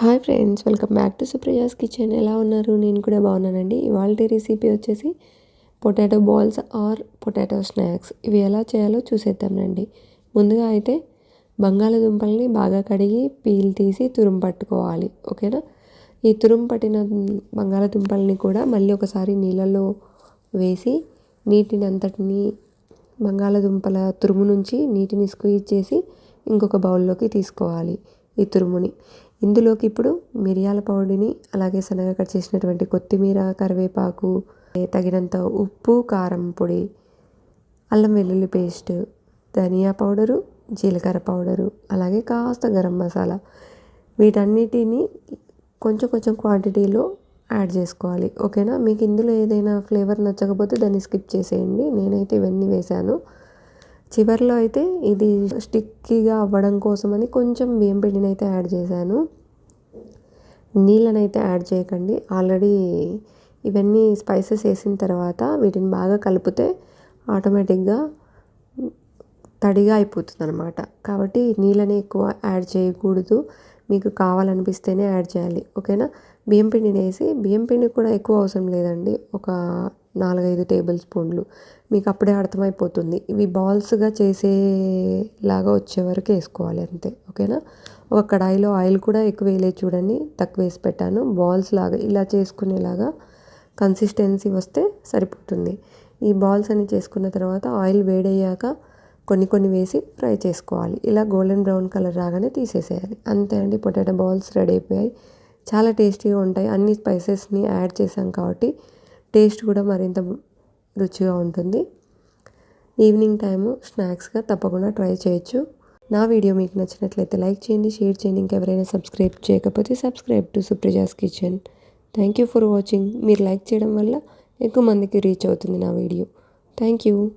Hi friends welcome back to Supriya's kitchen. ఎలా ఉన్నారు? నేను కూడా బాగున్నానండి. ఇవాళ రెసిపీ వచ్చేసి potato balls or potato snacks. ఇవి ఎలా చేయాలో చూసేద్దామండి ముందుగా అయితే బంగాళదుంపల్ని బాగా కడిగి పీల్ తీసి తురుము పట్టుకోవాలి. ఓకేనా? ఈ తురుం పట్టిన బంగాళదుంపల్ని కూడా మళ్ళీ ఒకసారి నీళ్ళల్లో వేసి నీటిని అంతటిని బంగాళదుంపల తురుము నుంచి నీటిని స్క్వీజ్ చేసి ఇంకొక బౌల్లోకి తీసుకోవాలి ఈ తురుముని. ఇందులోకి ఇప్పుడు మిరియాల పౌడిని అలాగే సన్నగా కట్ చేసినటువంటి కొత్తిమీర కరివేపాకు తగినంత ఉప్పు కారం పొడి అల్లం వెల్లుల్లి పేస్ట్ ధనియా పౌడరు జీలకర్ర పౌడరు అలాగే కాస్త గరం మసాలా వీటన్నిటిని కొంచెం కొంచెం క్వాంటిటీలో యాడ్ చేసుకోవాలి. ఓకేనా? మీకు ఇందులో ఏదైనా ఫ్లేవర్ నచ్చకపోతే దాన్ని స్కిప్ చేసేయండి. నేనైతే ఇవన్నీ వేశాను. చివరిలో అయితే ఇది స్టిక్కీగా అవ్వడం కోసమని కొంచెం బియ్యం పిండిని అయితే యాడ్ చేశాను. నీళ్ళనైతే యాడ్ చేయకండి. ఆల్రెడీ ఇవన్నీ స్పైసెస్ వేసిన తర్వాత వీటిని బాగా కలిపితే ఆటోమేటిక్గా తడిగా అయిపోతుంది అనమాట కాబట్టి నీళ్ళని ఎక్కువ యాడ్ చేయకూడదు. మీకు కావాలనిపిస్తేనే యాడ్ చేయాలి ఓకేనా? బియ్యం పిండిని వేసి బియ్యం పిండి కూడా ఎక్కువ అవసరం లేదండి ఒక నాలుగైదు టేబుల్ స్పూన్లు. మీకు అప్పుడే అర్థమైపోతుంది. ఇవి బాల్స్గా చేసేలాగా వచ్చే వరకు వేసుకోవాలి అంతే ఓకేనా? ఒక కడాయిలో ఆయిల్ కూడా ఎక్కువ వేయలేదు చూడండి తక్కువ వేసి పెట్టాను. బాల్స్ లాగా ఇలా చేసుకునేలాగా కన్సిస్టెన్సీ వస్తే సరిపోతుంది. ఈ బాల్స్ అన్ని చేసుకున్న తర్వాత ఆయిల్ వేడయ్యాక కొన్ని కొన్ని వేసి ఫ్రై చేసుకోవాలి. ఇలా గోల్డెన్ బ్రౌన్ కలర్ రాగానే తీసేసేయాలి. అంతే అండి పొటాటో బాల్స్ రెడీ అయిపోయాయి. చాలా టేస్టీగా ఉంటాయి. అన్ని స్పైసెస్ని యాడ్ చేసాం కాబట్టి టేస్ట్ కూడా మరింత రుచిగా ఉంటుంది. ఈవినింగ్ టైము స్నాక్స్గా తప్పకుండా ట్రై చేయొచ్చు. నా వీడియో మీకు నచ్చినట్లయితే లైక్ చేయండి షేర్ చేయండి. ఇంకెవరైనా సబ్స్క్రైబ్ చేయకపోతే subscribe to Supraja's kitchen. Thank you for watching. మీరు లైక్ చేయడం వల్ల ఎక్కువ మందికి రీచ్ అవుతుంది నా వీడియో. Thank you.